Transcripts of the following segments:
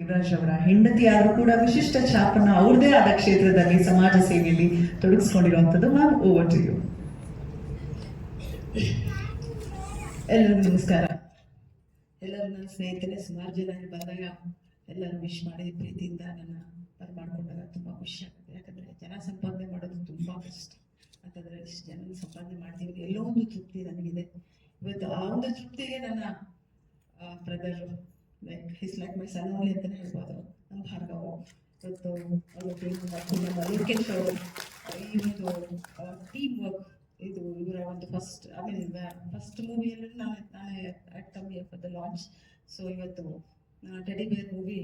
ಯುವರಾಜ್ ಅವರ ಹೆಂಡತಿ ಆದರೂ ಕೂಡ ವಿಶಿಷ್ಟ ಛಾಪನ್ನ ಅವ್ರದೇ ಆದ ಕ್ಷೇತ್ರದಲ್ಲಿ ಸಮಾಜ ಸೇವೆಯಲ್ಲಿ ತೊಡಗಿಸ್ಕೊಂಡಿರುವಂಥದ್ದು ಮ್ಯಾಮ್ ಓವರ್ ಟು ಯು. ಎಲ್ಲರಿಗೂ ನಮಸ್ಕಾರ. ಎಲ್ಲರೂ ನನ್ನ ಸ್ನೇಹಿತರೆ, ಸುಮಾರು ಜನ ಬಂದಾಗ ಎಲ್ಲರೂ ವಿಶ್ ಮಾಡಿ ಪ್ರೀತಿಯಿಂದ ನನ್ನ ಬರಮಾಡ್ಕೊಂಡಾಗ ತುಂಬ ಖುಷಿ ಆಗುತ್ತೆ. ಯಾಕಂದರೆ ಜನ ಸಂಪಾದನೆ ಮಾಡೋದು ತುಂಬ ಕಷ್ಟ. ಯಾಕಂದರೆ ಇಷ್ಟು ಜನ ಸಂಪಾದನೆ ಮಾಡ್ತೀವಿ. ಎಲ್ಲೋ ಒಂದು ತೃಪ್ತಿ ನನಗಿದೆ. ಇವತ್ತು ಆ ಒಂದು ತೃಪ್ತಿಗೆ ನನ್ನ brother like his like my son only ಅಂತಲೇ ಹೇಳ್ಬೋದು ನಮ್ಮ ಭಾರ್ಗವ ಇವತ್ತು ಅವರು ಲೋಕೇಶ್ ಅವರು ಈ ಒಂದು ಟೀಮ್ ವರ್ಕ್ ಇದು ಇವರ ಒಂದು ಫಸ್ಟ್ ಐ ಮೀನ್ ಫಸ್ಟ್ ಮೂವಿಯಲ್ಲಿ ನಾನು ನಾನೇ act for the launch so ಇವತ್ತು ಟೆಡಿ ಬೇರ್ ಮೂವಿ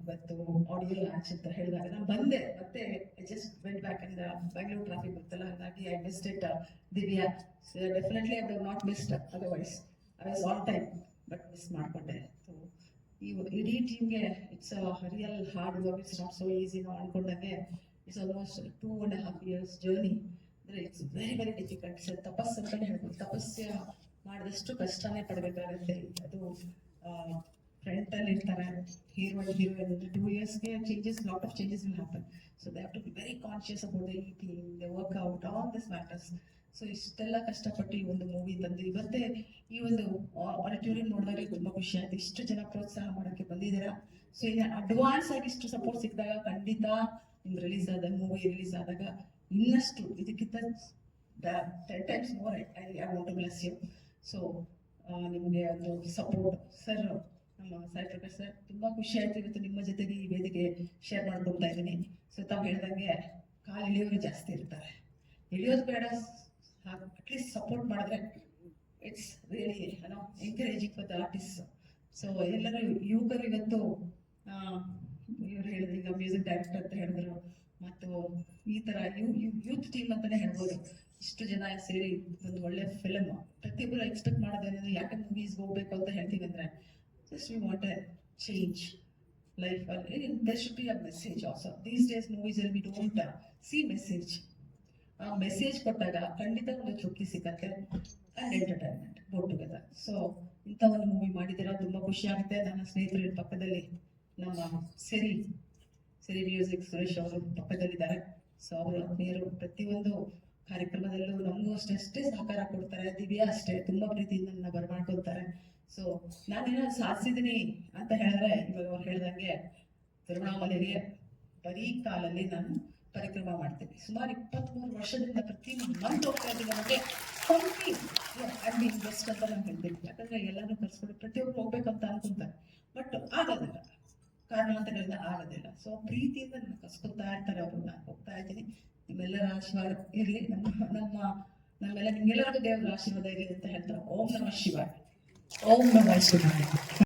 ಇವತ್ತು ಆಡಿಯೋ ಲಾಂಚ್ ಅಂತ ಹೇಳಿದಾಗ ನಾನು ಬಂದೆ. ಮತ್ತೆ just went back and Bangalore traffic ಗೊತ್ತಲ್ಲ? ಹಾಗಾಗಿ I it Divya. Definitely I not missed otherwise I was on time but miss ಮಾಡಿಕೊಂಡೆ. ಸೊ ಈ ಇಡೀ ಟೀಮ್ಗೆ it's real hard work it's not so easy ನಾವು ಅನ್ಕೊಂಡಂಗೆ it's almost two and half years journey ಅಂದರೆ it's very very difficult sir ತಪಸ್ಸು ಅಂತಲೇ ಹೇಳ್ಬೋದು. ತಪಸ್ಸು ಮಾಡಿದಷ್ಟು ಕಷ್ಟನೇ ಪಡಬೇಕಾಗುತ್ತೆ. ಅದು ಫ್ರೆಂಟಲ್ಲಿ ಇರ್ತಾರೆ hero heroine two ಇಯರ್ಸ್ಗೆ changes lot of changes will happen so they have to be very conscious about the team the workout all this matters so ಇಷ್ಟೆಲ್ಲ ಕಷ್ಟಪಟ್ಟು ಈ ಒಂದು ಮೂವಿ ತಂದು ಇವತ್ತೇ ಈ ಒಂದು ಆಡಿಟೋರಿಯಂ ನೋಡಿದಾಗ ತುಂಬ ಖುಷಿ ಆಯ್ತು. ಇಷ್ಟು ಜನ ಪ್ರೋತ್ಸಾಹ ಮಾಡೋಕ್ಕೆ ಬಂದಿದ್ದೀರಾ? ಸೊ ಇನ್ನು ಅಡ್ವಾನ್ಸ್ ಆಗಿ ಇಷ್ಟು ಸಪೋರ್ಟ್ ಸಿಕ್ಕಿದಾಗ ಖಂಡಿತ ನಿಮ್ಗೆ ರಿಲೀಸ್ ಆದಾಗ ಮೂವಿ ರಿಲೀಸ್ ಆದಾಗ ಇನ್ನಷ್ಟು ಇದಕ್ಕಿಂತ ten times more I I want to bless you so ನಿಮಗೆ ಒಂದು ಸಪೋರ್ಟ್ ಸರ್ ನಮ್ಮ ಸಾಯಿ ಪ್ರಕಾಶ್ ಸರ್ ತುಂಬ ಖುಷಿ ಆಯ್ತು ಇವತ್ತು ನಿಮ್ಮ ಜೊತೆಗೆ ಈ ವೇದಿಕೆ ಶೇರ್ ಮಾಡ್ಕೊಳ್ತಾ ಇದ್ದೀನಿ. ಸೊ ತಾವು ಹೇಳಿದಂಗೆ ಕಾಲು ಇಳಿಯೋರು ಜಾಸ್ತಿ ಇರ್ತಾರೆ. ಇಳಿಯೋದು ಬೇಡ. ಅಟ್ಲೀಸ್ಟ್ ಸಪೋರ್ಟ್ ಮಾಡಿದ್ರೆ ಇಟ್ಸ್ ರಿಯಲಿ ಏನೋ encouraging for the artist so ಎಲ್ಲರೂ ಯುವಕರು ಇವತ್ತು ಇವ್ರು ಈಗ ಮ್ಯೂಸಿಕ್ ಡೈರೆಕ್ಟರ್ ಅಂತ ಹೇಳಿದ್ರು. ಮತ್ತು ಈ ಥರ ಯೂತ್ ಟೀಮ್ ಅಂತಲೇ ಹೇಳ್ಬೋದು. ಇಷ್ಟು ಜನ ಸೇರಿ ಒಂದು ಒಳ್ಳೆ ಫಿಲಮ್ ಪ್ರತಿಯೊಬ್ಬರು ಎಕ್ಸ್ಪೆಕ್ಟ್ ಮಾಡೋದೇನಂದ್ರೆ ಯಾಕೆ ಮೂವೀಸ್ಗೆ ಹೋಗ್ಬೇಕು ಅಂತ ಹೇಳ್ತೀವಿ ಅಂದರೆ just we want a change life ಅಲ್ಲಿ. There should be a message also these days ಮೂವೀಸಲ್ಲಿ we don't see message ಆ ಮೆಸೇಜ್ ಕೊಟ್ಟಾಗ ಖಂಡಿತ ಒಂದು ತೃಪ್ತಿ ಸಿಗತ್ತೆ. And entertainment both together so ಇಂಥ ಒಂದು ಮೂವಿ ಮಾಡಿದ್ದೀರಾ, ತುಂಬ ಖುಷಿ ಆಗುತ್ತೆ. ನನ್ನ ಸ್ನೇಹಿತರ ಪಕ್ಕದಲ್ಲಿ, ನಮ್ಮ ಸಿರಿ ಸಿರಿ ಮ್ಯೂಸಿಕ್ ಸುರೇಶ್ ಅವರು ಪಕ್ಕದಲ್ಲಿದ್ದಾರೆ. ಸೊ ಅವರು ಆತ್ಮೀಯರು, ಪ್ರತಿಯೊಂದು ಕಾರ್ಯಕ್ರಮದಲ್ಲೂ ನಮಗೂ ಅಷ್ಟೇ ಅಷ್ಟೇ ಸಹಕಾರ ಕೊಡ್ತಾರೆ. ದಿವ್ಯಾ ಅಷ್ಟೇ, ತುಂಬ ಪ್ರೀತಿಯಿಂದ ನನ್ನ ಬರಮಾಡ್ಕೊಳ್ತಾರೆ ಸೊ ನಾನೇನೋ ಸಾಧಿಸಿದ್ದೀನಿ ಅಂತ ಹೇಳಿದ್ರೆ, ಇವಾಗ ಅವ್ರು ಹೇಳ್ದಂಗೆ ತಿರುವಣ್ಣಾಮಲೆಗೆ ಬರೀ ಕಾಲಲ್ಲಿ ನಾನು ಮಾಡ್ತೀನಿ ಸುಮಾರು ಇಪ್ಪತ್ತ್ಮೂರು ವರ್ಷದಿಂದ ಪ್ರತಿ ಮಂತ್ ಹೋಗ್ತಾ ಕಂಪ್ನಿ ಅಲ್ಲಿ ಬೆಸ್ಟ್ ಅಂತ ನಾನು ಹೇಳ್ತೀನಿ ಯಾಕಂದ್ರೆ ಎಲ್ಲರೂ ಕರ್ಸ್ಕೊಂಡು ಪ್ರತಿಯೊಬ್ಬರು ಹೋಗ್ಬೇಕಂತ ಅನ್ಕೊಂತಾರೆ. ಬಟ್ ಆಗೋದಿಲ್ಲ ಕಾರಣಾಂತರಗಳಿಂದ ಆಗೋದಿಲ್ಲ ಸೊ ಪ್ರೀತಿಯಿಂದ ನನ್ನ ಕಸ್ಕೊತಾ ಇರ್ತಾರೆ ಅವರು. ನಾನು ಹೋಗ್ತಾ ಇದ್ದೀನಿ. ನಿಮ್ಮೆಲ್ಲರ ಆಶೀರ್ವಾದ ಇರಲಿ. ನಮ್ಮ ನಮ್ಮ, ನಮ್ಮೆಲ್ಲ ನಿಮ್ಗೆಲ್ಲರಿಗೂ ದೇವರ ಆಶೀರ್ವಾದ ಇರಲಿ ಅಂತ ಹೇಳ್ತಾರೆ. ಓಂ ನಮಃ ಶಿವಾಯ. ಓಂ ನಮಃ ಶಿವಾಯ.